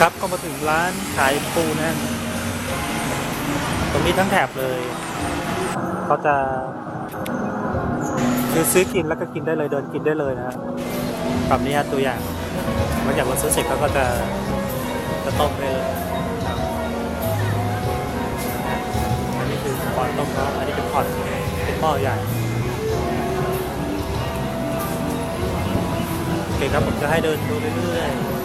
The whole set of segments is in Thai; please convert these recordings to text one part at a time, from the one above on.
ครับก็มาถึงร้านขายปูนะตรงนี้ทั้งแถบเลยเขาจะคือซื้อกินแล้วก็กินได้เลยเดินกินได้เลยนะฮะแบบนี้ฮะตัวอย่างหลังจากเราซื้อเสร็จเขาก็จะจะต้มได้เลยอันนี้คือพอต้มเขาอันนี้เป็นพอร์ตเป็นหม้อใหญ่โอเคครับผมจะให้เดินดูเรื่อยๆ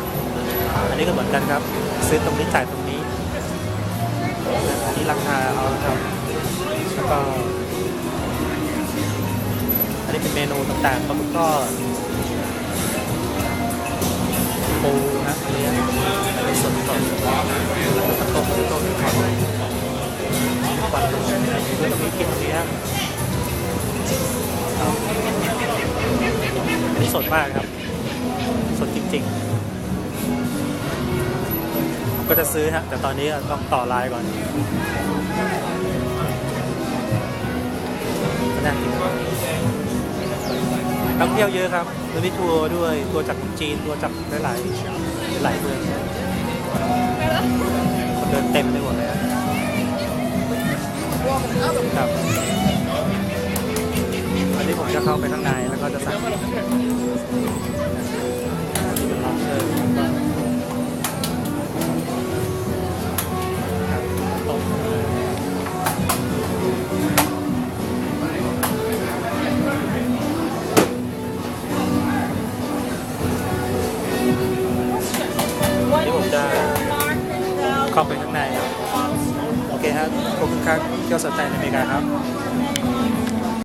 อันนี้ก็เหมือนกันครับ ซื้อตรงนี้จ่ายตรงนี้ อันนี้ราคาเอาครับแล้วก็ อันนี้เป็นเมนูต่างๆปลาหมึกทอดปูนะอันนี้อันนี้สดสดแล้วก็ต้มต้มต้มทอดปันคือตรงนี้กินตรงนี้ครับอันนี้สดมากครับ สดจริงๆ ผมก็จะซื้อฮะ แต่ตอนนี้ต้องต่อไลน์ก่อนน่ากินนักท่องเที่ยวเยอะครับแล้วมีทัวร์ด้วย ทัวร์จากจีน ทัวร์จากหลายๆหลายเมืองคนเดินเต็มไปหมดเลยฮะครับ อันนี้ผมจะเข้าไปข้างในแล้วก็จะสั่ง จะเข้าไปข้างใน โอเคครับขอบคุณครับที่สนใจในอเมริกาครับ